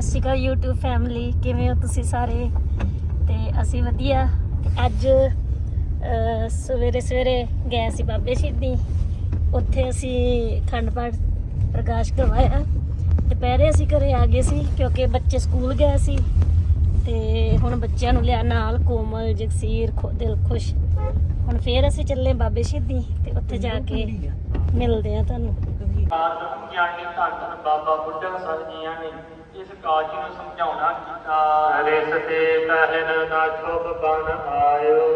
ਸਤਿ ਸ਼੍ਰੀ ਅਕਾਲ YouTube family ਕਿਵੇਂ ਹੋ ਤੁਸੀਂ ਸਾਰੇ? ਤੇ ਅਸੀਂ ਵਧੀਆ। ਤੇ ਅੱਜ ਸਵੇਰੇ ਸਵੇਰੇ ਗਏ ਸੀ ਬਾਬੇ ਸ਼ਹੀਦੀ। ਉੱਥੇ ਅਸੀਂ ਖੰਡ ਪਾਠ ਪ੍ਰਕਾਸ਼ ਕਰਵਾਇਆ। ਦੁਪਹਿਰੇ ਅਸੀਂ ਘਰੇ ਆ ਗਏ ਸੀ ਕਿਉਂਕਿ ਬੱਚੇ ਸਕੂਲ ਗਏ ਸੀ। ਤੇ ਹੁਣ ਬੱਚਿਆਂ ਨੂੰ ਲਿਆ ਨਾਲ ਕੋਮਲ, ਜਗਸੀਰ, ਖੁ- ਦਿਲ ਖੁਸ਼। ਹੁਣ ਫੇਰ ਅਸੀਂ ਚੱਲੇ ਬਾਬੇ ਸ਼ਹੀਦੀ ਤੇ ਉੱਥੇ ਜਾ ਕੇ ਮਿਲਦੇ ਆ ਤੁਹਾਨੂੰ। ਆਤਮ ਗਿਆਨੀ ਧੰਨ ਬਾਬਾ ਬੁੱਢਾ ਸਾਹਿਬ ਜੀਆਂ ਨੇ ਇਸ ਕਾਜ ਨੂੰ ਸਮਝਾਉਣਾ ਕੀਤਾ। ਰਿਸ ਤੇ ਪਹਿਨ ਨਾ ਛੁਪ ਬਨ ਆਇਓ।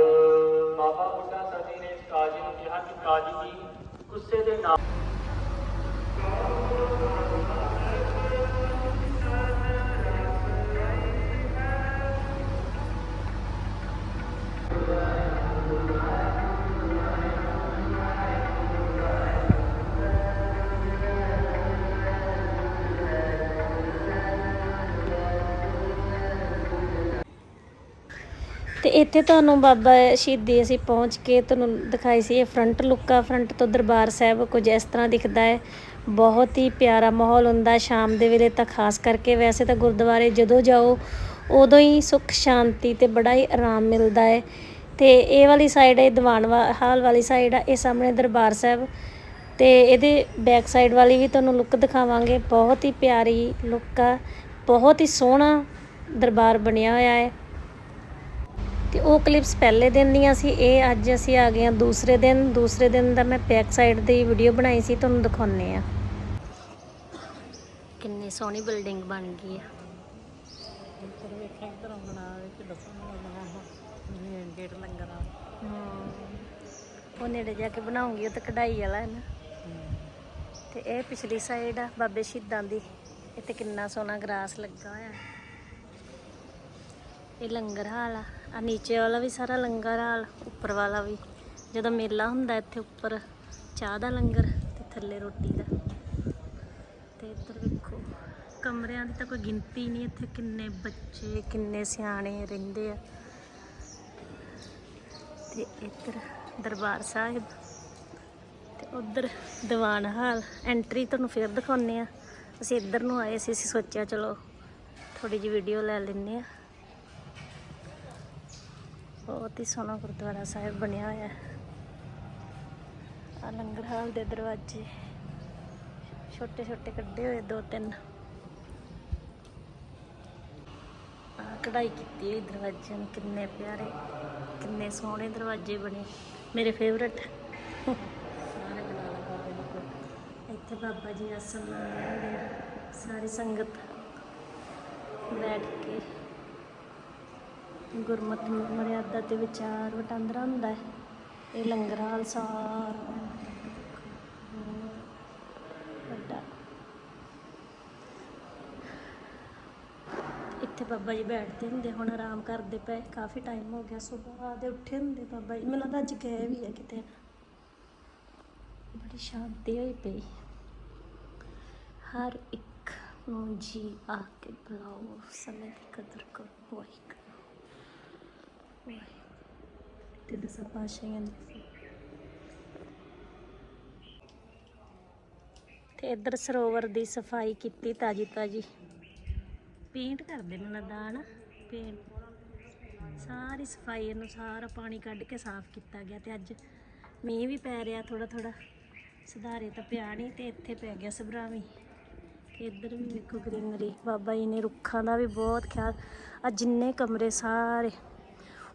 ਬਾਬਾ ਬੁੱਢਾ ਸਦੀ ਨੇ ਇਸ ਕਾਜੀ ਨੂੰ ਕਿਹਾ ਕਿ ਕਾਜ ਜੀ ਗੁੱਸੇ ਦੇ ਨਾਲ ਤੇ ਇੱਥੇ ਤੁਹਾਨੂੰ ਬਾਬਾ ਸ਼ਹੀਦੀ ਅਸੀਂ ਪਹੁੰਚ ਕੇ ਤੁਹਾਨੂੰ ਦਿਖਾਈ ਸੀ, ਇਹ ਫਰੰਟ ਲੁੱਕਾ ਫਰੰਟ ਤੋਂ ਦਰਬਾਰ ਸਾਹਿਬ ਕੁਝ ਇਸ ਤਰ੍ਹਾਂ ਦਿਖਦਾ ਹੈ। ਬਹੁਤ ਹੀ ਪਿਆਰਾ ਮਾਹੌਲ ਹੁੰਦਾ ਸ਼ਾਮ ਦੇ ਵੇਲੇ ਤਾਂ, ਖਾਸ ਕਰਕੇ ਵੈਸੇ ਤਾਂ ਗੁਰਦੁਆਰੇ ਜਦੋਂ ਜਾਓ, ਉਦੋਂ ਹੀ ਸੁੱਖ, ਸ਼ਾਂਤੀ ਤੇ ਬੜਾ ਹੀ ਆਰਾਮ ਮਿਲਦਾ ਹੈ। ਤੇ ਇਹ ਵਾਲੀ ਸਾਈਡ ਹੈ ਦੀਵਾਨ ਵਾ- ਹਾਲ ਵਾਲੀ ਸਾਈਡ ਆ, ਇਹ ਸਾਹਮਣੇ ਦਰਬਾਰ ਸਾਹਿਬ। ਤੇ ਇਹਦੇ ਬੈਕ ਸਾਈਡ ਵਾਲੀ ਵੀ ਤੁਹਾਨੂੰ ਲੁੱਕ ਦਿਖਾਵਾਂਗੇ। ਬਹੁਤ ਹੀ ਪਿਆਰੀ ਲੁੱਕ ਆ, ਬਹੁਤ ਹੀ ਸੋਹਣਾ ਦਰਬਾਰ ਬਣਿਆ ਹੋਇਆ ਹੈ। ਤੇ ਉਹ ਕਲਿੱਪਸ ਪਹਿਲੇ ਦਿਨ ਦੀਆਂ ਸੀ ਇਹ ਅੱਜ ਅਸੀਂ ਆ ਗਏ ਹਾਂ ਦੂਸਰੇ ਦਿਨ। ਦੂਸਰੇ ਦਿਨ ਦਾ ਮੈਂ ਬੈਕ ਸਾਈਡ ਦੀ ਵੀਡੀਓ ਬਣਾਈ ਸੀ ਤੁਹਾਨੂੰ ਦਿਖਾਉਣੇ ਆ ਕਿੰਨੀ ਸੋਹਣੀ ਬਿਲਡਿੰਗ ਬਣ ਗਈ ਆ। ਹਮ, ਉਹ ਨੇੜੇ ਜਾ ਕੇ ਬਣਾਉਂਗੀ ਉਹ ਤਾਂ ਕਢਾਈ ਵਾਲਾ ਹੈ ਨਾ। ਤੇ ਇਹ ਪਿਛਲੀ ਸਾਈਡ ਆ ਬਾਬੇ ਸ਼ਹੀਦਾਂ ਦੀ। ਇੱਥੇ ਕਿੰਨਾ ਸੋਹਣਾ ਗ੍ਰਾਸ ਲੱਗਾ ਹੋਇਆ। ਇਹ ਲੰਗਰ ਹਾਲ ਆ। ਆ ਨੀਚੇ ਵਾਲਾ ਵੀ ਸਾਰਾ ਲੰਗਰ ਹਾਲ, ਉੱਪਰ ਵਾਲਾ ਵੀ। ਜਦੋਂ ਮੇਲਾ ਹੁੰਦਾ ਇੱਥੇ ਉੱਪਰ, ਚਾਹ ਦਾ ਲੰਗਰ ਤੇ ਥੱਲੇ ਰੋਟੀ ਦਾ। ਤੇ ਇੱਧਰ ਵੇਖੋ, ਕਮਰਿਆਂ ਦੀ ਤਾਂ ਕੋਈ ਗਿਣਤੀ ਨਹੀਂ ਇੱਥੇ, ਕਿੰਨੇ ਬੱਚੇ, ਕਿੰਨੇ ਸਿਆਣੇ ਰਹਿੰਦੇ ਆ। ਤੇ ਇੱਧਰ ਦਰਬਾਰ ਸਾਹਿਬ, ਤੇ ਉਧਰ ਦੀਵਾਨ ਹਾਲ। ਐਂਟਰੀ ਤੁਹਾਨੂੰ ਫੇਰ ਦਿਖਾਉਨੇ ਆ। ਅਸੀਂ ਇੱਧਰ ਨੂੰ ਆਏ ਸੀ, ਅਸੀਂ ਸੋਚਿਆ ਚਲੋ ਥੋੜੀ ਜਿਹੀ ਵੀਡੀਓ ਲੈ ਲੈਂਦੇ ਆ। ਬਹੁਤ ਹੀ ਸੋਹਣਾ ਗੁਰਦੁਆਰਾ ਸਾਹਿਬ ਬਣਿਆ ਹੋਇਆ ਹੈ। ਆ ਲੰਗਰ ਹਾਲ ਦੇ ਦਰਵਾਜ਼ੇ। ਛੋਟੇ ਛੋਟੇ ਕੱਢੇ ਹੋਏ ਦੋ ਤਿੰਨ। ਆ ਕਢਾਈ ਕੀਤੀ ਹੋਈ ਦਰਵਾਜ਼ੇ ਨੂੰ, ਕਿੰਨੇ ਪਿਆਰੇ, ਕਿੰਨੇ ਸੋਹਣੇ ਦਰਵਾਜ਼ੇ ਬਣੇ। ਮੇਰੇ ਫੇਵਰਟ ਇੱਥੇ ਬਾਬਾ ਜੀ ਆਸਣ ਲਾਏ ਆ, ਸਾਰੀ ਸੰਗਤ ਬੈਠ ਕੇ। ਗੁਰਮਤਿ ਮਰਿਆਦਾ ਤੇ ਵਿਚਾਰ ਵਟਾਂਦਰਾ ਹੁੰਦਾ ਹੈ। ਇਹ ਲੰਗਰ ਹਾਲ ਸਾਰਾ ਵੱਡਾ। ਇੱਥੇ ਬਾਬਾ ਜੀ ਬੈਠਦੇ ਹੁੰਦੇ, ਹੁਣ ਆਰਾਮ ਕਰਦੇ ਪਏ। ਕਾਫੀ ਟਾਈਮ ਹੋ ਗਿਆ, ਸਵੇਰ ਦੇ ਉੱਠੇ ਹੁੰਦੇ ਬਾਬਾ ਜੀ। ਮੈਨੂੰ ਲੱਗਦਾ ਅੱਜ ਗਏ ਵੀ ਆ ਕਿਤੇ। ਬੜੀ ਸ਼ਾਂਤੀ ਹੋਈ ਪਈ। ਹਰ ਇੱਕ ਨੂੰ ਜੀ ਆ ਕੇ ਬੁਲਾਓ, ਸਮੇਂ ਦੀ ਕਦਰ ਕਰੋ, ਵਾਹਿਗੁਰੂ। ਵਾਹਿਗੁਰੂ ਤੇ ਦਸਾਂ ਪਾਸ਼ਾਹੀਆਂ ਤੇ ਇੱਧਰ ਸਰੋਵਰ ਦੀ ਸਫ਼ਾਈ ਕੀਤੀ ਤਾਜੀ ਤਾਜੀ। ਪੇਂਟ ਕਰਦੇ ਮੈਨੂੰ ਲੱਗਦਾ ਨਾ ਪੇਂਟ। ਸਾਰੀ ਸਫ਼ਾਈ ਇਹਨੂੰ ਸਾਰਾ ਪਾਣੀ ਕੱਢ ਕੇ ਸਾਫ਼ ਕੀਤਾ ਗਿਆ ਤੇ ਅੱਜ ਮੀਂਹ ਵੀ ਪੈ ਰਿਹਾ ਥੋੜਾ ਥੋੜਾ ਸੁਧਾਰੇ ਤਾਂ ਪਿਆ ਨਹੀਂ ਤੇ ਇੱਥੇ ਪੈ ਗਿਆ ਸਭਰਾਵੀ। ਤੇ ਇੱਧਰ ਵੀ ਵੇਖੋ ਗ੍ਰੀਨਰੀ। ਬਾਬਾ ਜੀ ਨੇ ਰੁੱਖਾਂ ਦਾ ਵੀ ਬਹੁਤ ਖਿਆਲ। ਆ ਜਿੰਨੇ ਕਮਰੇ ਸਾਰੇ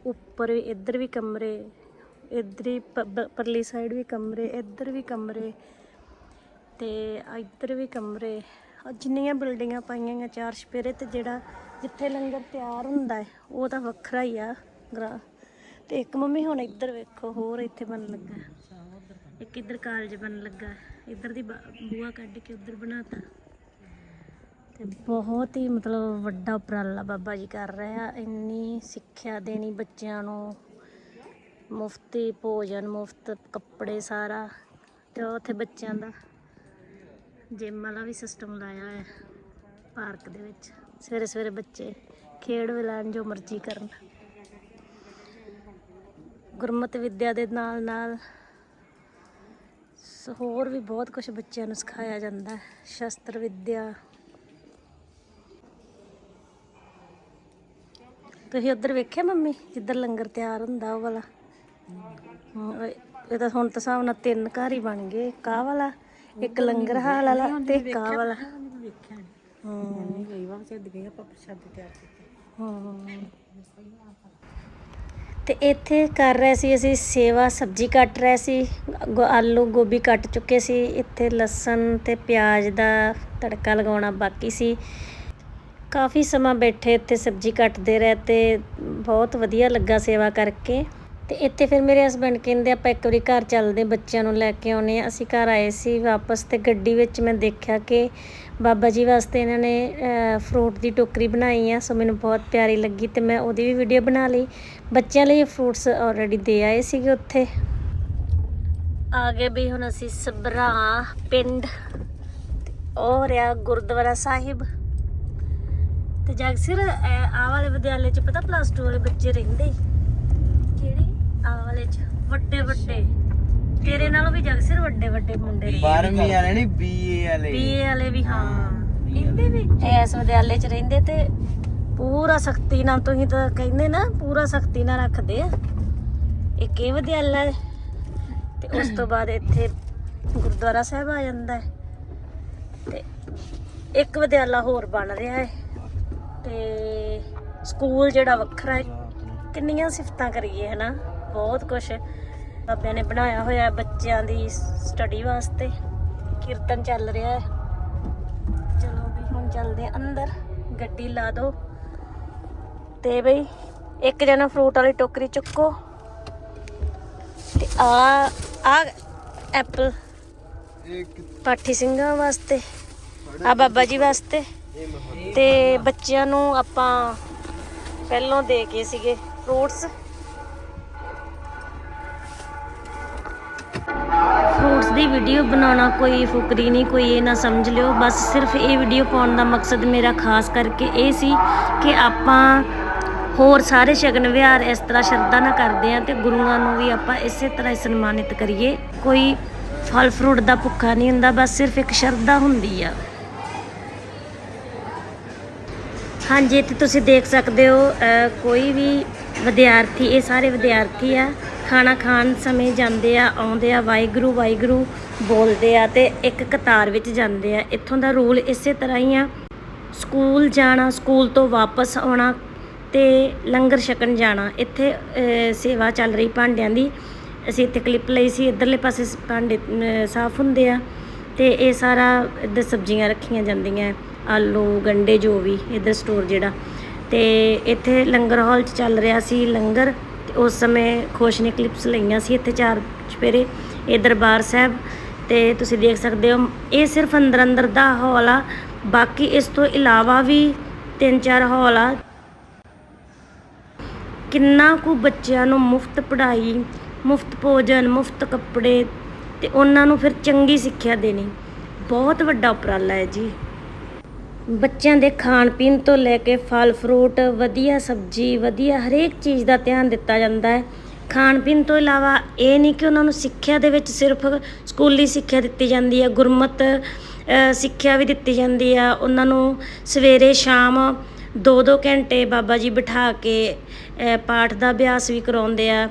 ਉੱਪਰ ਵੀ ਇੱਧਰ ਵੀ ਕਮਰੇ, ਇੱਧਰ ਹੀ ਪਰਲੀ ਸਾਈਡ ਵੀ ਕਮਰੇ, ਇੱਧਰ ਵੀ ਕਮਰੇ ਤੇ ਇੱਧਰ ਵੀ ਕਮਰੇ। ਜਿੰਨੀਆਂ ਬਿਲਡਿੰਗਾਂ ਪਾਈਆਂ ਗਈਆਂ ਚਾਰ ਛਪੇਰੇ ਤੇ ਜਿਹੜਾ ਜਿੱਥੇ ਲੰਗਰ ਤਿਆਰ ਹੁੰਦਾ ਹੈ, ਉਹ ਤਾਂ ਵੱਖਰਾ ਹੀ ਆ ਗਰਾ ਤੇ ਇੱਕ ਮੰਮੀ ਹੁਣ ਇੱਧਰ ਵੇਖੋ, ਹੋਰ ਇੱਥੇ ਬਣ ਲੱਗਾ। ਇੱਕ ਇੱਧਰ ਕਾਲਜ ਬਣ ਲੱਗਾ। ਇੱਧਰ ਦੀ ਬਾ- ਬੂਹਾ ਕੱਢ ਕੇ ਉੱਧਰ ਬਣਾਤਾ। ਤੇ ਬਹੁਤ ਹੀ ਮਤਲਬ ਵੱਡਾ ਉਪਰਾਲਾ ਬਾਬਾ ਜੀ ਕਰ ਰਹੇ ਆ। ਇੰਨੀ ਸਿੱਖਿਆ ਦੇਣੀ ਬੱਚਿਆਂ ਨੂੰ। ਮੁਫਤੀ ਭੋਜਨ, ਮੁਫਤ ਕੱਪੜੇ ਸਾਰਾ। ਤੇ ਉੱਥੇ ਬੱਚਿਆਂ ਦਾ ਜਿਮ ਵਾਲਾ ਵੀ ਸਿਸਟਮ ਲਾਇਆ ਹੈ ਪਾਰਕ ਦੇ ਵਿੱਚ। ਸਵੇਰੇ ਸਵੇਰੇ ਬੱਚੇ ਖੇਡ ਵੀ ਲੈਣ ਜੋ ਮਰਜ਼ੀ ਕਰਨ। ਗੁਰਮਤਿ ਵਿੱਦਿਆ ਦੇ ਨਾਲ ਨਾਲ ਹੋਰ ਵੀ ਬਹੁਤ ਕੁਝ ਬੱਚਿਆਂ ਨੂੰ ਸਿਖਾਇਆ ਜਾਂਦਾ। ਹੈ ਸ਼ਸਤਰ ਵਿੱਦਿਆ ਤੁਸੀਂ ਉੱਧਰ ਵੇਖਿਆ ਮੰਮੀ ਜਿੱਧਰ ਲੰਗਰ ਤਿਆਰ ਹੁੰਦਾ ਉਹ ਵਾਲਾ? ਇਹ- ਤਾਂ ਹੁਣ ਤਾਂ ਨਾਲ ਤਿੰਨ ਘਰ ਹੀ ਬਣ ਗਏ ਇੱਕ ਆਹ ਵਾਲਾ ਇੱਕ ਲੰਗਰ ਹਾਲ ਵਾਲਾ ਤੇ ਇੱਕ ਆਹ ਵਾਲਾ। ਹਾਂ ਹਾਂ ਤੇ ਇੱਥੇ ਕਰ ਰਹੇ ਸੀ ਅਸੀਂ ਸੇਵਾ ਸਬਜ਼ੀ ਕੱਟ ਰਹੇ ਸੀ ਆਲੂ ਗੋਭੀ ਕੱਟ ਚੁੱਕੇ ਸੀ ਇੱਥੇ ਲਸਣ ਤੇ ਪਿਆਜ਼ ਦਾ ਤੜਕਾ ਲਗਾਉਣਾ ਬਾਕੀ ਸੀ। ਕਾਫੀ ਸਮਾਂ ਬੈਠੇ ਇੱਥੇ ਸਬਜ਼ੀ ਕੱਟਦੇ ਰਹੇ ਤੇ ਬਹੁਤ ਵਧੀਆ ਲੱਗਾ ਸੇਵਾ ਕਰਕੇ। ਤੇ ਇੱਥੇ ਫਿਰ ਮੇਰੇ ਹਸਬੰਡ ਕਹਿੰਦੇ, ਆਪਾਂ ਇੱਕ ਵਾਰੀ ਘਰ ਚੱਲਦੇ ਬੱਚਿਆਂ ਨੂੰ ਲੈ ਕੇ ਆਉਨੇ ਆ ਅਸੀਂ ਘਰ ਆਏ ਸੀ ਵਾਪਸ ਤੇ ਗੱਡੀ ਵਿੱਚ ਮੈਂ ਦੇਖਿਆ ਕਿ ਬਾਬਾ ਜੀ ਵਾਸਤੇ ਇਹਨਾਂ ਨੇ ਫਰੂਟ ਦੀ ਟੋਕਰੀ ਬਣਾਈ ਆ, ਸੋ ਮੈਨੂੰ ਬਹੁਤ ਪਿਆਰੀ ਲੱਗੀ ਤੇ ਮੈਂ ਉਹਦੀ ਵੀ ਵੀਡੀਓ ਬਣਾ ਲਈ। ਬੱਚਿਆਂ ਲਈ ਫਰੂਟਸ ਆਲਰੇਡੀ ਦੇ ਆਏ ਸੀਗੇ ਉੱਥੇ। ਆ ਗਏ ਵੀ ਹੁਣ ਅਸੀਂ ਸਬਰਾ ਪਿੰਡ, ਉਹ ਰਿਹਾ ਗੁਰਦੁਆਰਾ ਸਾਹਿਬ। ਤੇ ਜਗਸਿਰ ਆ ਵਾਲੇ ਵਿਦਿਆਲੇ ਚ ਪਤਾ ਪਲੱਸ 2 ਵਾਲੇ ਬੱਚੇ ਰਹਿੰਦੇ? ਕਿਹੜੇ? ਆ ਵਾਲੇ ਚ। ਵੱਡੇ ਵੱਡੇ। ਤੇਰੇ ਨਾਲੋਂ ਵੀ ਜਗਸਿਰ ਵੱਡੇ ਵੱਡੇ ਮੁੰਡੇ ਰਹਿੰਦੇ। 12ਵੀਂ ਵਾਲੇ ਨਹੀਂ ਬੀਏ ਵਾਲੇ। ਬੀਏ ਵਾਲੇ ਵੀ ਹਾਂ। ਇਹਦੇ ਵੀ। ਐਸ ਵਿਦਿਆਲੇ ਚ ਰਹਿੰਦੇ ਤੇ ਪੂਰਾ ਸਖਤੀ ਨਾਲ ਤੁਸੀਂ ਤਾਂ ਕਹਿੰਦੇ ਨਾ ਪੂਰਾ ਸਖਤੀ ਨਾਲ ਰੱਖਦੇ ਆ। ਇੱਕ ਇਹ ਵਿਦਿਆਲਾ ਹੈ ਤੇ ਉਸ ਤੋਂ ਬਾਅਦ ਇੱਥੇ ਗੁਰਦੁਆਰਾ ਸਾਹਿਬ ਆ ਜਾਂਦਾ ਹੈ। ਤੇ ਇੱਕ ਵਿਦਿਆਲਾ ਹੋਰ ਬਣ ਰਿਹਾ ਹੈ। ਤੇ ਸਕੂਲ ਜਿਹੜਾ ਵੱਖਰਾ ਹੈ ਕਿੰਨੀਆਂ ਸਿਫਤਾਂ ਕਰੀਏ ਹਨਾ? ਬਹੁਤ ਕੁਝ ਬਾਬਿਆਂ ਨੇ ਬਣਾਇਆ ਹੋਇਆ ਬੱਚਿਆਂ ਦੀ ਸਟੱਡੀ ਵਾਸਤੇ। ਕੀਰਤਨ ਚੱਲ ਰਿਹਾ ਹੈ। ਚਲੋ ਵੀ ਹੁਣ ਚੱਲਦੇ ਆ ਅੰਦਰ। ਗੱਡੀ ਲਾ ਦੋ। ਤੇ ਬਈ ਇੱਕ ਜਣਾ ਫਰੂਟ ਵਾਲੀ ਟੋਕਰੀ ਚੁੱਕੋ। ਤੇ ਆ ਆ ਐਪਲ ਇੱਕ ਪਾਠੀ ਸਿੰਘਾਂ ਵਾਸਤੇ ਆ ਬਾਬਾ ਜੀ ਵਾਸਤੇ। ਤੇ ਬੱਚਿਆਂ ਨੂੰ ਆਪਾਂ ਪਹਿਲੋਂ ਦੇ ਕੇ ਸੀਗੇ ਫਰੂਟਸ ਫਰੂਟਸ ਦੀ ਵੀਡੀਓ ਬਣਾਉਣਾ ਕੋਈ ਫੁਕਰੀ ਨਹੀਂ, ਕੋਈ ਇਹ ਨਾ ਸਮਝ ਲਿਓ। ਬਸ ਸਿਰਫ ਇਹ ਵੀਡੀਓ ਪਾਉਣ ਦਾ ਮਕਸਦ ਮੇਰਾ ਖਾਸ ਕਰਕੇ ਇਹ ਸੀ ਕਿ ਆਪਾਂ ਹੋਰ ਸਾਰੇ ਸ਼ਗਨ ਵਿਹਾਰ ਇਸ ਤਰ੍ਹਾਂ ਸ਼ਰਧਾ ਨਾਲ ਕਰਦੇ ਆ ਤੇ ਗੁਰੂਆਂ ਨੂੰ ਵੀ ਆਪਾਂ ਇਸੇ ਤਰ੍ਹਾਂ ਹੀ ਸਨਮਾਨਿਤ ਕਰੀਏ। ਕੋਈ ਫਲ ਫਰੂਟ ਦਾ ਭੁੱਖਾ ਨਹੀਂ ਹੁੰਦਾ, ਬਸ ਸਿਰਫ ਇੱਕ ਸ਼ਰਧਾ ਹੁੰਦੀ ਆ। ਹਾਂਜੀ, ਇੱਥੇ ਤੁਸੀਂ ਦੇਖ ਸਕਦੇ ਹੋ ਕੋਈ ਵੀ ਵਿਦਿਆਰਥੀ, ਇਹ ਸਾਰੇ ਵਿਦਿਆਰਥੀ ਆ, ਖਾਣਾ ਖਾਣ ਸਮੇਂ ਜਾਂਦੇ ਆ, ਆਉਂਦੇ ਆ, ਵਾਹਿਗੁਰੂ ਵਾਹਿਗੁਰੂ ਬੋਲਦੇ ਆ ਤੇ ਇੱਕ ਕਤਾਰ ਵਿੱਚ ਜਾਂਦੇ ਆ। ਇੱਥੋਂ ਦਾ ਰੂਲ ਇਸੇ ਤਰ੍ਹਾਂ ਹੀ ਆ, ਸਕੂਲ ਜਾਣਾ, ਸਕੂਲ ਤੋਂ ਵਾਪਸ ਆਉਣਾ ਤੇ ਲੰਗਰ ਛਕਣ ਜਾਣਾ। ਇੱਥੇ ਸੇਵਾ ਚੱਲ ਰਹੀ ਭਾਂਡਿਆਂ ਦੀ। ਅਸੀਂ ਇੱਥੇ ਕਲਿੱਪ ਲਈ ਸੀ, ਇਧਰਲੇ ਪਾਸੇ ਭਾਂਡੇ ਸਾਫ਼ ਹੁੰਦੇ ਆ ਤੇ ਇਹ ਸਾਰਾ ਇੱਧਰ ਸਬਜ਼ੀਆਂ ਰੱਖੀਆਂ ਜਾਂਦੀਆਂ। ਆਲੂ, ਗੰਡੇ ਜੋ ਵੀ ਇੱਧਰ ਸਟੋਰ ਜਿਹੜਾ। ਤੇ ਇੱਥੇ ਲੰਗਰ ਹਾਲ 'ਚ ਚੱਲ ਰਿਹਾ ਸੀ ਲੰਗਰ। ਤੇ ਉਸ ਸਮੇਂ ਖੁਸ਼ ਨੇ ਕਲਿੱਪਸ ਲਈਆਂ ਸੀ ਇੱਥੇ ਚਾਰ ਚਪੇਰੇ ਇਹ ਦਰਬਾਰ ਸਾਹਿਬ। ਤੇ ਤੁਸੀਂ ਦੇਖ ਸਕਦੇ ਹੋ, ਇਹ ਸਿਰਫ ਅੰਦਰ ਅੰਦਰ ਦਾ ਹਾਲ ਆ। ਬਾਕੀ ਇਸ ਤੋਂ ਇਲਾਵਾ ਵੀ ਤਿੰਨ ਚਾਰ ਹਾਲ ਆ। ਕਿੰਨਾ ਕੁ ਬੱਚਿਆਂ ਨੂੰ ਮੁਫਤ ਪੜ੍ਹਾਈ, ਮੁਫਤ ਭੋਜਨ, ਮੁਫਤ ਕੱਪੜੇ ਤੇ ਉਹਨਾਂ ਨੂੰ ਫਿਰ ਚੰਗੀ ਸਿੱਖਿਆ ਦੇਣੀ। ਬਹੁਤ ਵੱਡਾ ਉਪਰਾਲਾ ਹੈ ਜੀ। ਬੱਚਿਆਂ ਦੇ ਖਾਣ ਪੀਣ ਤੋਂ ਲੈ ਕੇ ਫਲ, ਫਰੂਟ, ਵਧੀਆ ਸਬਜ਼ੀ, ਵਧੀਆ ਹਰੇਕ ਚੀਜ਼ ਦਾ ਧਿਆਨ ਦਿੱਤਾ ਜਾਂਦਾ ਹੈ। ਖਾਣ ਪੀਣ ਤੋਂ ਇਲਾਵਾ ਇਹ ਨਹੀਂ ਕਿ ਉਹਨਾਂ ਨੂੰ ਸਿੱਖਿਆ ਦੇ ਵਿੱਚ ਸਿਰਫ ਸਕੂਲੀ ਸਿੱਖਿਆ ਦਿੱਤੀ ਜਾਂਦੀ ਹੈ, ਗੁਰਮਤ ਸਿੱਖਿਆ ਵੀ ਦਿੱਤੀ ਜਾਂਦੀ ਆ। ਉਹਨਾਂ ਨੂੰ ਸਵੇਰੇ ਸ਼ਾਮ 2-2 ਘੰਟੇ ਬਾਬਾ ਜੀ ਬਿਠਾ ਕੇ ਪਾਠ ਦਾ ਅਭਿਆਸ ਵੀ ਕਰਾਉਂਦੇ ਆ।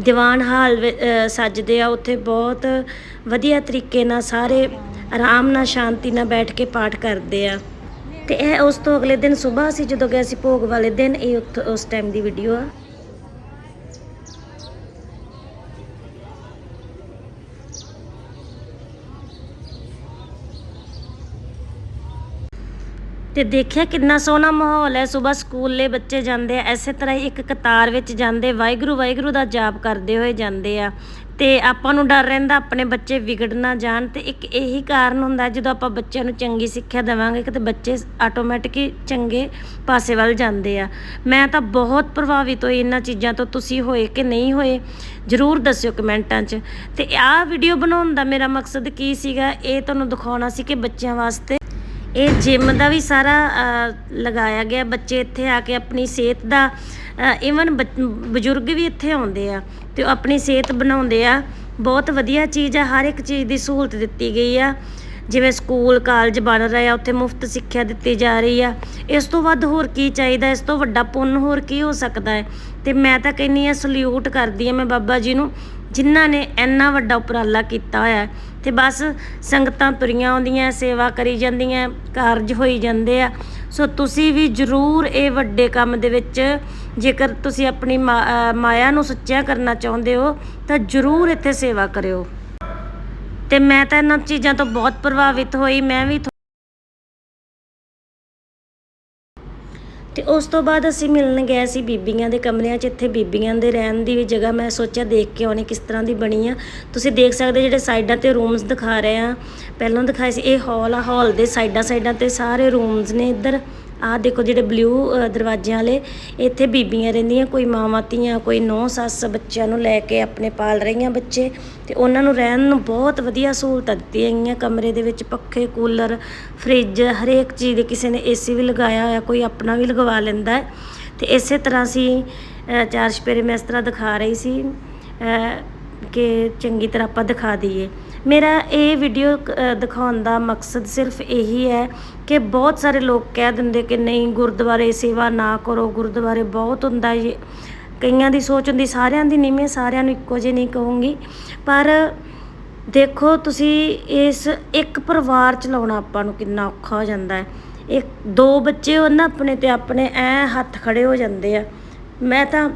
ਦੀਵਾਨ ਹਾਲ ਵਿ- ਆ। ਉੱਥੇ ਬਹੁਤ ਵਧੀਆ ਤਰੀਕੇ ਨਾਲ ਸਾਰੇ ਆਰਾਮ ਨਾਲ, ਸ਼ਾਂਤੀ ਨਾਲ ਬੈਠ ਕੇ ਪਾਠ ਕਰਦੇ ਆ। ਤੇ ਇਹ ਉਸ ਤੋਂ ਅਗਲੇ ਦਿਨ ਸਵੇਰ ਅਸੀਂ ਜਦੋਂ ਗਏ ਸੀ ਭੋਗ ਵਾਲੇ ਦਿਨ, ਇਹ ਉਸ ਟਾਈਮ ਦੀ ਵੀਡੀਓ ਆ। ਤੇ ਦੇਖਿਆ ਕਿੰਨਾ ਸੋਹਣਾ ਮਾਹੌਲ ਹੈ, ਸਵੇਰ ਸਕੂਲੇ ਬੱਚੇ ਜਾਂਦੇ ਆ ਐਸੇ ਤਰ੍ਹਾਂ ਹੀ ਇੱਕ ਕਤਾਰ ਵਿੱਚ ਜਾਂਦੇ, ਵਾਹਿਗੁਰੂ ਵਾਹਿਗੁਰੂ ਦਾ ਜਾਪ ਕਰਦੇ ਹੋਏ ਜਾਂਦੇ ਆ। ਤੇ ਆਪਾਂ ਨੂੰ ਡਰ ਰਹਿੰਦਾ ਆਪਣੇ ਬੱਚੇ ਵਿਗੜ ਨਾ ਜਾਣ ਤੇ ਇੱਕ ਇਹੀ ਕਾਰਨ ਹੁੰਦਾ ਜਦੋਂ ਆਪਾਂ ਬੱਚਿਆਂ ਨੂੰ ਚੰਗੀ ਸਿੱਖਿਆ ਦੇਵਾਂਗੇ ਕਿ ਤੇ ਬੱਚੇ ਆਟੋਮੈਟਿਕ ਚੰਗੇ ਪਾਸੇ ਵੱਲ ਜਾਂਦੇ ਆ। ਮੈਂ ਤਾਂ ਬਹੁਤ ਪ੍ਰਭਾਵਿਤ ਹੋਈ ਇਹਨਾਂ ਚੀਜ਼ਾਂ ਤੋਂ, ਤੁਸੀਂ ਹੋਏ ਕਿ ਨਹੀਂ ਹੋਏ, ਜਰੂਰ ਦੱਸਿਓ ਕਮੈਂਟਾਂ 'ਚ। ਤੇ ਆਹ ਵੀਡੀਓ ਬਣਾਉਣ ਦਾ ਮੇਰਾ ਮਕਸਦ ਕੀ ਸੀਗਾ, ਇਹ ਤੁਹਾਨੂੰ ਦਿਖਾਉਣਾ ਸੀ ਕਿ ਬੱਚਿਆਂ ਵਾਸਤੇ ਇਹ ਜਿਮ ਦਾ ਵੀ ਸਾਰਾ ਲਗਾਇਆ ਗਿਆ। ਬੱਚੇ ਇੱਥੇ ਆ ਕੇ ਆਪਣੀ ਸਿਹਤ ਦਾ ਇਵਨ ਬਜ਼ੁਰਗ ਵੀ ਇੱਥੇ ਆਉਂਦੇ ਆ ਤੇ ਉਹ ਆਪਣੀ ਸਿਹਤ ਬਣਾਉਂਦੇ ਆ। ਬਹੁਤ ਵਧੀਆ ਚੀਜ਼ ਆ, ਹਰ ਇੱਕ ਚੀਜ਼ ਦੀ ਸਹੂਲਤ ਦਿੱਤੀ ਗਈ ਆ। ਜਿਵੇਂ ਸਕੂਲ, ਕਾਲਜ ਬਣ ਰਹੇ ਆ, ਉੱਥੇ ਮੁਫਤ ਸਿੱਖਿਆ ਦਿੱਤੀ ਜਾ ਰਹੀ ਆ। ਇਸ ਤੋਂ ਵੱਧ ਹੋਰ ਕੀ ਚਾਹੀਦਾ, ਇਸ ਤੋਂ ਵੱਡਾ ਪੁੰਨ ਹੋਰ ਕੀ ਹੋ ਸਕਦਾ ਹੈ? ਤੇ ਮੈਂ ਤਾਂ ਕਹਿੰਨੀ ਆ ਸਲੂਟ ਕਰਦੀ ਆ ਮੈਂ ਬਾਬਾ ਜੀ ਨੂੰ, ਜਿਨ੍ਹਾਂ ਨੇ ਇੰਨਾ ਵੱਡਾ ਉਪਰਾਲਾ ਕੀਤਾ ਹੋਇਆ। ਹੈ ਤੇ ਬਸ ਸੰਗਤਾਂ ਤੁਰੀਆਂ ਆਉਂਦੀਆਂ, ਸੇਵਾ ਕਰੀ ਜਾਂਦੀਆਂ, ਕਾਰਜ ਹੋਈ ਜਾਂਦੇ ਆ। ਸੋ ਤੁਸੀਂ ਵੀ ਜਰੂਰ ਇਹ ਵੱਡੇ ਕੰਮ ਦੇ ਵਿੱਚ ਜੇਕਰ ਤੁਸੀਂ ਆਪਣੀ ਮਾ- ਮਾਇਆ ਨੂੰ ਸੱਚਿਆ ਕਰਨਾ ਚਾਹੁੰਦੇ ਹੋ, ਤਾਂ ਜਰੂਰ ਇੱਥੇ ਸੇਵਾ ਕਰਿਓ। ਤੇ ਮੈਂ ਤਾਂ ਇਹਨਾਂ ਚੀਜ਼ਾਂ ਤੋਂ ਬਹੁਤ ਪ੍ਰਭਾਵਿਤ ਹੋਈ, ਮੈਂ ਵੀ ਥੋ- ਤੇ ਉਸ ਤੋਂ ਬਾਅਦ ਅਸੀਂ ਮਿਲਣ ਗਏ ਸੀ ਬੀਬੀਆਂ ਦੇ ਕਮਰਿਆਂ 'ਚ, ਇੱਥੇ ਬੀਬੀਆਂ ਦੇ ਰਹਿਣ ਦੀ ਵੀ ਜਗ੍ਹਾ ਮੈਂ ਸੋਚਿਆ ਦੇਖ ਕੇ ਆਉਣੀ ਕਿਸ ਤਰ੍ਹਾਂ ਦੀ ਬਣੀ ਆ। ਤੁਸੀਂ ਦੇਖ ਸਕਦੇ ਜਿਹੜੇ ਸਾਈਡਾਂ ਤੇ ਰੂਮਸ ਦਿਖਾ ਰਹੇ ਆ। ਪਹਿਲਾਂ ਦਿਖਾਏ ਸੀ, ਇਹ ਹਾਲ ਆ ਹਾਲ ਦੇ ਸਾਈਡਾਂ ਸਾਈਡਾਂ ਤੇ ਸਾਰੇ ਰੂਮਸ ਨੇ ਇੱਧਰ। ਆਹ ਦੇਖੋ ਜਿਹੜੇ ਬਲੂ ਦਰਵਾਜ਼ਿਆਂ ਵਾਲੇ, ਇੱਥੇ ਬੀਬੀਆਂ ਰਹਿੰਦੀਆਂ, ਕੋਈ ਮਾਵਾਂ, ਧੀਆਂ, ਕੋਈ ਨੌ, ਸੱਸ ਬੱਚਿਆਂ ਨੂੰ ਲੈ ਕੇ ਆਪਣੇ ਪਾਲ ਰਹੀਆਂ ਬੱਚੇ ਤੇ ਉਹਨਾਂ ਨੂੰ ਰਹਿਣ ਨੂੰ ਬਹੁਤ ਵਧੀਆ ਸਹੂਲਤਾਂ ਦਿੱਤੀਆਂ ਗਈਆਂ। ਕਮਰੇ ਦੇ ਵਿੱਚ ਪੱਖੇ, ਕੂਲਰ, ਫ੍ਰਿਜ, ਹਰੇਕ ਚੀਜ਼ ਦੇ ਕਿਸੇ ਨੇ ਏਸੀ ਵੀ ਲਗਾਇਆ ਹੋਇਆ, ਕੋਈ ਆਪਣਾ ਵੀ ਲਗਵਾ ਲੈਂਦਾ ਹੈ। ਤੇ ਇਸੇ ਤਰ੍ਹਾਂ ਅਸੀਂ ਚਾਰ ਚਪੇਰੇ ਮੈਂ ਇਸ ਤਰ੍ਹਾਂ ਦਿਖਾ ਰਹੀ ਸੀ ਕਿ ਚੰਗੀ ਤਰ੍ਹਾਂ ਆਪਾਂ ਦਿਖਾ ਦਈਏ। ਮੇਰਾ ਇਹ ਵੀਡੀਓ ਅ, ਦਿਖਾਉਣ ਦਾ ਮਕਸਦ ਸਿਰਫ ਇਹੀ ਹੈ ਕਿ ਬਹੁਤ ਸਾਰੇ ਲੋਕ ਕਹਿ ਦਿੰਦੇ ਕਿ ਨਹੀਂ ਗੁਰਦੁਆਰੇ ਸੇਵਾ ਨਾ ਕਰੋ ਗੁਰਦੁਆਰੇ ਬਹੁਤ ਹੁੰਦਾ ਇਹ ਕਈਆਂ ਦੀ ਸੋਚ ਹੁੰਦੀ ਸਾਰਿਆਂ ਦੀ ਨਹੀਂ ਮੈਂ ਸਾਰਿਆਂ ਨੂੰ ਇੱਕੋ ਜਿਹੀ ਨਹੀਂ ਕਹੂੰਗੀ। ਪਰ ਦੇਖੋ ਤੁਸੀਂ ਇਸ ਇੱਕ ਪਰਿਵਾਰ ਚਲਾਉਣਾ ਆਪਾਂ ਨੂੰ ਕਿੰਨਾ ਔਖਾ ਹੋ ਜਾਂਦਾ ਹੈ। ਇੱਕ ਦੋ ਬੱਚੇ ਹੋਣ ਨਾ ਆਪਣੇ ਤੇ ਆਪਣੇ ਐ ਹੱਥ ਖੜੇ ਹੋ ਜਾਂਦੇ ਆ। ਮੈਂ ਤਾਂ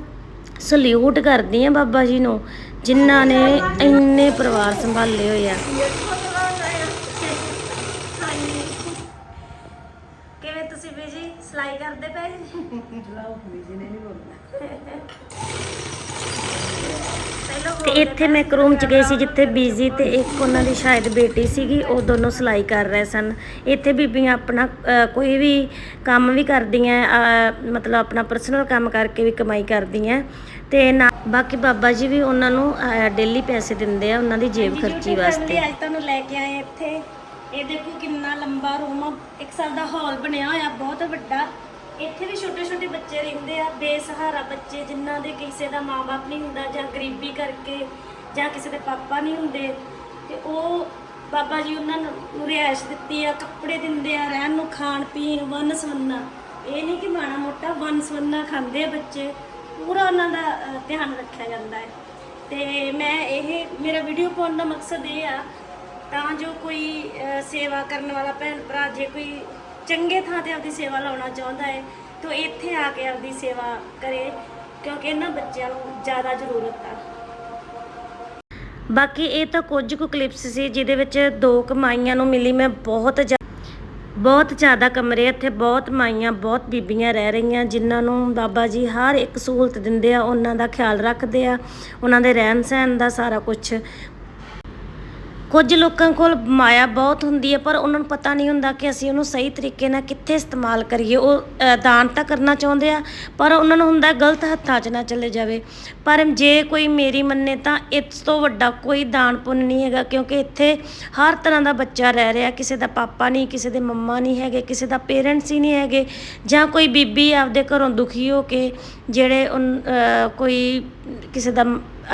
ਸਲੂਟ ਕਰਦੀ ਆ ਬਾਬਾ ਜੀ ਨੂੰ। ਜਿਨ੍ਹਾਂ ਨੇ ਇੰਨੇ ਪਰਿਵਾਰ ਸੰਭਾਲੇ ਹੋਏ ਆ। ਕਿਵੇਂ ਤੁਸੀਂ ਬੀਜੀ? ਸਲਾਈ ਕਰਦੇ ਪਏ? ਤੇ ਇੱਥੇ ਮੈਂ ਇੱਕ ਰੂਮ ਚ ਗਈ ਸੀ ਜਿੱਥੇ ਬੀਜੀ ਤੇ ਇੱਕ ਉਹਨਾਂ ਦੀ ਸ਼ਾਇਦ ਬੇਟੀ ਸੀਗੀ ਉਹ ਦੋਨੋਂ ਸਿਲਾਈ ਕਰ ਰਹੇ ਸਨ। ਇੱਥੇ ਬੀਬੀਆਂ ਆਪਣਾ ਅ, ਕੋਈ ਵੀ ਕੰਮ ਵੀ ਕਰਦੀਆਂ ਅ, ਮਤਲਬ ਆਪਣਾ ਪਰਸਨਲ ਕੰਮ ਕਰਕੇ ਵੀ ਕਮਾਈ ਕਰਦੀਆਂ। ਤੇ ਨਾ ਬਾਕੀ ਬਾਬਾ ਜੀ ਵੀ ਉਹਨਾਂ ਨੂੰ ਡੇਲੀ ਪੈਸੇ ਦਿੰਦੇ ਆ ਉਹਨਾਂ ਦੀ ਜੇਬ ਖਰਚੀ ਵਾਸਤੇ। ਅੱਜ ਤੁਹਾਨੂੰ ਲੈ ਕੇ ਆਏ ਇੱਥੇ। ਇਹ ਦੇਖੋ ਕਿੰਨਾ ਲੰਬਾ ਰੂਮ ਆ। ਇੱਕ ਸਾਲ ਦਾ ਹਾਲ ਬਣਿਆ ਹੋਇਆ ਬਹੁਤ ਵੱਡਾ। ਇੱਥੇ ਵੀ ਛੋਟੇ ਛੋਟੇ ਬੱਚੇ ਰਹਿੰਦੇ ਆ, ਬੇਸਹਾਰਾ ਬੱਚੇ ਜਿਨ੍ਹਾਂ ਦੇ ਕਿਸੇ ਦਾ ਮਾਪੇ ਨਹੀਂ ਹੁੰਦਾ ਜਾਂ ਗਰੀਬੀ ਕਰਕੇ ਜਾਂ ਕਿਸੇ ਦੇ ਪਾਪਾ ਨਹੀਂ ਹੁੰਦੇ। ਤੇ ਉਹ ਬਾਬਾ ਜੀ ਉਹਨਾਂ ਨੂੰ ਰਿਹਾਇਸ਼ ਦਿੱਤੀ ਆ, ਕੱਪੜੇ ਦਿੰਦੇ ਆ, ਰਹਿਣ ਨੂੰ, ਖਾਣ ਪੀਣ ਵੰਨ ਸਵੰਨਾ ਇਹ ਨਹੀਂ ਕਿ ਮਾੜਾ ਮੋਟਾ ਵੰਨ ਸਵੰਨਾ ਖਾਂਦੇ ਆ ਬੱਚੇ, ਪੂਰਾ ਉਹਨਾਂ ਦਾ ਧਿਆਨ ਰੱਖਿਆ ਜਾਂਦਾ ਹੈ। ਤੇ ਮੈਂ ਇਹ, ਮੇਰਾ ਵੀਡੀਓ ਪਾਉਣ ਦਾ ਮਕਸਦ ਇਹ ਆ, ਤਾਂ ਜੋ ਕੋਈ ਸੇਵਾ ਕਰਨ ਵਾਲਾ ਭੈਣ ਭਰਾ ਜੇ ਕੋਈ ਚੰਗੇ ਥਾਂ ਤੇ ਆਪਦੀ ਸੇਵਾ ਲਾਉਣਾ ਚਾਹੁੰਦਾ ਹੈ ਤਾਂ ਇੱਥੇ ਆ ਕੇ ਆਪਦੀ ਸੇਵਾ ਕਰੇ, ਕਿਉਂਕਿ ਇਹਨਾਂ ਬੱਚਿਆਂ ਨੂੰ ਜ਼ਿਆਦਾ ਜ਼ਰੂਰਤ ਆ। ਬਾਕੀ ਇਹ ਤਾਂ ਕੁਝ ਕੁ ਕਲਿੱਪਸ ਸੀ, ਜਿਹਦੇ ਵਿੱਚ ਦੋ ਕਮਾਈਆਂ ਨੂੰ ਮਿਲੀ, ਮੈਂ ਬਹੁਤ ਬਹੁਤ ਜ਼ਿਆਦਾ ਕਮਰੇ ਇੱਥੇ, ਬਹੁਤ ਮਾਈਆਂ, ਬਹੁਤ ਬੀਬੀਆਂ ਰਹਿ ਰਹੀਆਂ, ਜਿਨ੍ਹਾਂ ਨੂੰ ਬਾਬਾ ਜੀ ਹਰ ਇੱਕ ਸਹੂਲਤ ਦਿੰਦੇ ਆ, ਉਹਨਾਂ ਦਾ ਖਿਆਲ ਰੱਖਦੇ ਆ, ਉਹਨਾਂ ਦੇ ਰਹਿਣ ਸਹਿਣ ਦਾ ਸਾਰਾ ਕੁਝ ਕੁਝ ਲੋਕਾਂ ਕੋਲ ਮਾਇਆ ਬਹੁਤ ਹੁੰਦੀ ਹੈ, ਪਰ ਉਹਨਾਂ ਨੂੰ ਪਤਾ ਨਹੀਂ ਹੁੰਦਾ ਕਿ ਅਸੀਂ ਉਹਨੂੰ ਸਹੀ ਤਰੀਕੇ ਨਾਲ ਕਿੱਥੇ ਇਸਤੇਮਾਲ ਕਰੀਏ। ਉਹ ਦਾਨ ਤਾਂ ਕਰਨਾ ਚਾਹੁੰਦੇ ਆ, ਪਰ ਉਹਨਾਂ ਨੂੰ ਹੁੰਦਾ ਗਲਤ ਹੱਥਾਂ 'ਚ ਨਾ ਚਲੇ ਜਾਵੇ। ਪਰ ਜੇ ਕੋਈ ਮੇਰੀ ਮੰਨੇ ਤਾਂ ਇਸ ਤੋਂ ਵੱਡਾ ਕੋਈ ਦਾਨ ਪੁੰਨ ਨਹੀਂ ਹੈਗਾ, ਕਿਉਂਕਿ ਇੱਥੇ ਹਰ ਤਰ੍ਹਾਂ ਦਾ ਬੱਚਾ ਰਹਿ ਰਿਹਾ। ਕਿਸੇ ਦਾ ਪਾਪਾ ਨਹੀਂ, ਕਿਸੇ ਦੇ ਮੰਮਾ ਨਹੀਂ ਹੈਗੇ, ਕਿਸੇ ਦਾ ਪੇਰੈਂਟਸ ਹੀ ਨਹੀਂ ਹੈਗੇ, ਜਾਂ ਕੋਈ ਬੀਬੀ ਆਪਦੇ ਘਰੋਂ ਦੁਖੀ ਹੋ ਕੇ ਜਿਹੜੇ ਕੋਈ ਕਿਸੇ ਦਾ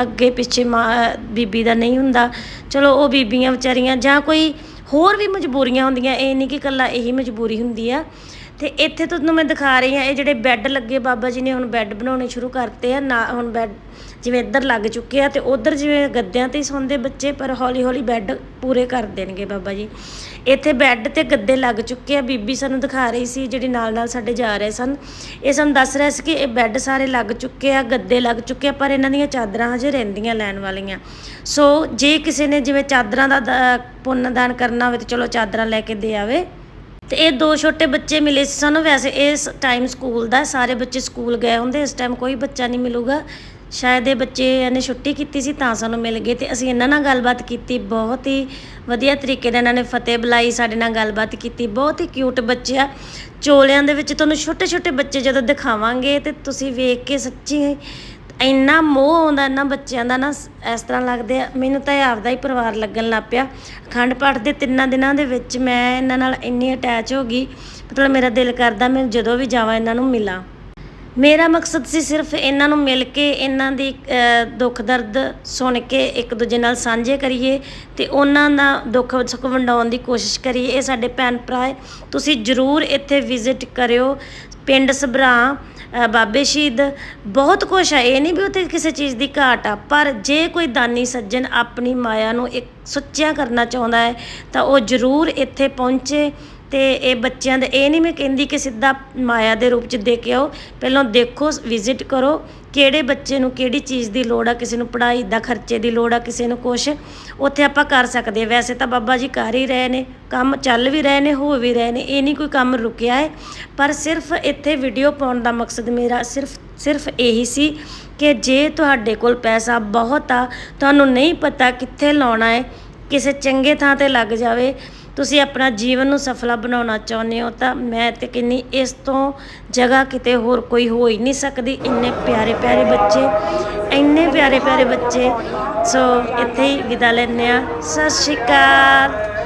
ਅੱਗੇ ਪਿੱਛੇ ਮਾਂ, ਬੀਬੀ ਦਾ ਨਹੀਂ ਹੁੰਦਾ। ਚਲੋ ਉਹ ਬੀਬੀਆਂ ਵਿਚਾਰੀਆਂ ਜਾਂ ਕੋਈ ਹੋਰ ਵੀ ਮਜਬੂਰੀਆਂ ਹੁੰਦੀਆਂ, ਇਹ ਨਹੀਂ ਕਿ ਇਕੱਲਾ ਇਹੀ ਮਜਬੂਰੀ ਹੁੰਦੀ ਆ। ਤੇ ਇੱਥੇ ਤੁਹਾਨੂੰ ਮੈਂ ਦਿਖਾ ਰਹੀ ਹਾਂ, ਇਹ ਜਿਹੜੇ ਬੈੱਡ ਲੱਗੇ ਬਾਬਾ ਜੀ ਨੇ ਹੁਣ ਬੈੱਡ ਬਣਾਉਣੇ ਸ਼ੁਰੂ ਕਰਤੇ ਆ, ਨਾ ਹੁਣ ਬੈੱਡ ਜਿਵੇਂ ਇੱਧਰ ਲੱਗ ਚੁੱਕੇ ਆ ਤੇ ਉਧਰ ਜਿਵੇਂ ਗੱਦਿਆਂ ਤੇ ਹੀ ਸੌਂਦੇ ਬੱਚੇ, ਪਰ ਹੌਲੀ ਹੌਲੀ ਬੈੱਡ ਪੂਰੇ ਕਰ ਦੇਣਗੇ ਬਾਬਾ ਜੀ। ਇੱਥੇ ਬੈੱਡ ਤੇ ਗੱਦੇ ਲੱਗ ਚੁੱਕੇ ਆ। ਬੀਬੀ ਸਾਨੂੰ ਦਿਖਾ ਰਹੀ ਸੀ ਜਿਹੜੀ ਨਾਲ ਨਾਲ ਸਾਡੇ ਜਾ ਰਹੇ ਸਨ। ਇਹ ਸਾਨੂੰ ਦੱਸ ਰਿਹਾ ਸੀ ਕਿ ਇਹ ਬੈੱਡ ਸਾਰੇ ਲੱਗ ਚੁੱਕੇ ਆ, ਗੱਦੇ ਲੱਗ ਚੁੱਕੇ ਆ, ਪਰ ਇਹਨਾਂ ਦੀਆਂ ਚਾਦਰਾਂ ਹਜੇ ਰਹਿੰਦੀਆਂ ਲੈਣ ਵਾਲੀਆਂ। ਸੋ ਜੇ ਕਿਸੇ ਨੇ ਜਿਵੇਂ ਚਾਦਰਾਂ ਦਾ ਦ- ਪੁੰਨ ਦਾਨ ਕਰਨਾ ਹੋਵੇ ਤਾਂ ਚਲੋ ਚਾਦਰਾਂ ਲੈ ਕੇ ਦੇ ਆਵੇ। ਤੇ ਇਹ ਦੋ ਛੋਟੇ ਬੱਚੇ ਮਿਲੇ ਸੀ ਸਾਨੂੰ। ਵੈਸੇ ਇਸ ਟਾਈਮ ਸਕੂਲ ਦਾ, ਸਾਰੇ ਬੱਚੇ ਸਕੂਲ ਗਏ ਹੁੰਦੇ। ਇਸ ਟਾਈਮ ਕੋਈ ਬੱਚਾ ਨਹੀਂ ਮਿਲੂਗਾ। ਸ਼ਾਇਦ ਇਹ ਬੱਚੇ ਨੇ ਛੁੱਟੀ ਕੀਤੀ ਸੀ ਤਾਂ ਸਾਨੂੰ ਮਿਲ ਗਏ ਤੇ ਅਸੀਂ ਇਹਨਾਂ ਨਾਲ ਗੱਲਬਾਤ ਕੀਤੀ, ਬਹੁਤ ਹੀ ਵਧੀਆ ਤਰੀਕੇ ਨਾਲ ਇਹਨਾਂ ਨੇ ਫਤਿਹ ਬੁਲਾਈ, ਸਾਡੇ ਨਾਲ ਗੱਲਬਾਤ ਕੀਤੀ, ਬਹੁਤ ਹੀ ਕਿਊਟ ਬੱਚੇ ਆ। ਚੋਲਿਆਂ ਦੇ ਵਿੱਚ ਤੁਹਾਨੂੰ ਛੋਟੇ ਛੋਟੇ ਬੱਚੇ ਜਦੋਂ ਦਿਖਾਵਾਂਗੇ ਤੇ ਤੁਸੀਂ ਵੇਖ ਕੇ ਸੱਚੀ ਇੰਨਾ ਮੋਹ ਆਉਂਦਾ ਇਹਨਾਂ ਬੱਚਿਆਂ ਦਾ ਨਾ, ਇਸ ਤਰ੍ਹਾਂ ਲੱਗਦੇ ਆ। ਮੈਨੂੰ ਤਾਂ ਇਹ ਆਪਦਾ ਹੀ ਪਰਿਵਾਰ ਲੱਗਣ ਲੱਗ ਪਿਆ। ਅਖੰਡ ਪਾਠ ਦੇ ਤਿੰਨਾਂ ਦਿਨਾਂ ਦੇ ਵਿੱਚ ਮੈਂ ਇਹਨਾਂ ਨਾਲ ਇੰਨੀ ਅਟੈਚ ਹੋ ਗਈ, ਮਤਲਬ ਮੇਰਾ ਦਿਲ ਕਰਦਾ ਮੈਂ ਜਦੋਂ ਵੀ ਜਾਵਾਂ ਇਹਨਾਂ ਨੂੰ ਮਿਲਾਂ। ਮੇਰਾ ਮਕਸਦ ਸੀ ਸਿਰਫ ਇਹਨਾਂ ਨੂੰ ਮਿਲ ਕੇ ਇਹਨਾਂ ਦੀ ਦੁੱਖ ਦਰਦ ਸੁਣ ਕੇ ਇੱਕ ਦੂਜੇ ਨਾਲ ਸਾਂਝੇ ਕਰੀਏ ਤੇ ਉਹਨਾਂ ਦਾ ਦੁੱਖ ਸੁੱਖ ਵੰਡਾਉਣ ਦੀ ਕੋਸ਼ਿਸ਼ ਕਰੀਏ। ਇਹ ਸਾਡੇ ਭੈਣ ਭਰਾ ਹੈ। ਤੁਸੀਂ ਜਰੂਰ ਇੱਥੇ ਵਿਜ਼ਿਟ ਕਰਿਓ। ਪਿੰਡ ਸਭਰਾ ਬਾਬੇ ਸ਼ਹੀਦ, ਬਹੁਤ ਕੁਛ ਹੈ। ਇਹ ਨਹੀਂ ਵੀ ਉੱਥੇ ਕਿਸੇ ਚੀਜ਼ ਦੀ ਘਾਟ ਆ, ਪਰ ਜੇ ਕੋਈ ਦਾਨੀ ਸੱਜਣ ਆਪਣੀ ਮਾਇਆ ਨੂੰ ਇੱਕ ਸੁੱਚਿਆ ਕਰਨਾ ਚਾਹੁੰਦਾ ਹੈ, ਤਾਂ ਉਹ ਜਰੂਰ ਇੱਥੇ ਪਹੁੰਚੇ। ਤੇ ਇਹ ਬੱਚਿਆਂ ਦੇ, ਇਹ ਨਹੀਂ ਮੈਂ ਕਹਿੰਦੀ ਕਿ ਸਿੱਧਾ ਮਾਇਆ ਦੇ ਰੂਪ ਚ ਦੇ ਕੇ ਆਓ। ਪਹਿਲਾਂ ਦੇਖੋ ਵਿਜ਼ਿਟ ਕਰੋ ਕਿਹੜੇ ਬੱਚੇ ਨੂੰ ਕਿਹੜੀ ਚੀਜ਼ ਦੀ ਲੋੜ ਆ, ਕਿਸੇ ਨੂੰ ਪੜ੍ਹਾਈ ਦਾ ਖਰਚੇ ਦੀ ਲੋੜ ਆ, ਕਿਸੇ ਨੂੰ ਕੁਛ। ਉੱਥੇ ਆਪਾਂ ਕਰ ਸਕਦੇ ਹਾਂ ਵੈਸੇ ਤਾਂ ਬਾਬਾ ਜੀ ਕਰ ਹੀ ਰਹੇ ਨੇ, ਕੰਮ ਚੱਲ ਵੀ ਰਹੇ ਨੇ, ਹੋ ਵੀ ਰਹੇ ਨੇ, ਇਹ ਨਹੀਂ ਕੋਈ ਕੰਮ ਰੁਕਿਆ ਹੈ। ਪਰ ਸਿਰਫ ਇੱਥੇ ਵੀਡੀਓ ਪਾਉਣ ਦਾ ਮਕਸਦ ਮੇਰਾ ਸਿਰਫ ਸਿਰਫ ਇਹੀ ਸੀ ਕਿ ਜੇ ਤੁਹਾਡੇ ਕੋਲ ਪੈਸਾ ਬਹੁਤ ਆ, ਤੁਹਾਨੂੰ ਨਹੀਂ ਪਤਾ ਕਿੱਥੇ ਲਾਉਣਾ ਹੈ, ਕਿਸੇ ਚੰਗੇ ਥਾਂ ਤੇ ਲੱਗ ਜਾਵੇ ਤੁਸੀਂ ਆਪਣਾ ਜੀਵਨ ਨੂੰ ਸਫਲਾ ਬਣਾਉਣਾ ਚਾਹੁੰਦੇ ਹੋ ਤਾਂ ਮੈਂ ਤੇ ਕਿੰਨੀ ਇਸ ਤੋਂ ਜਗ੍ਹਾ ਕਿਤੇ ਹੋਰ ਕੋਈ ਹੋ ਹੀ ਨਹੀਂ ਸਕਦੀ। ਇੰਨੇ ਪਿਆਰੇ ਪਿਆਰੇ ਬੱਚੇ, ਇੰਨੇ ਪਿਆਰੇ ਪਿਆਰੇ ਬੱਚੇ। ਸੋ ਇੱਥੇ ਹੀ ਵਿਦਾ ਲੈਂਦੇ ਆ ਸਤਿ ਸ਼੍ਰੀ ਅਕਾਲ।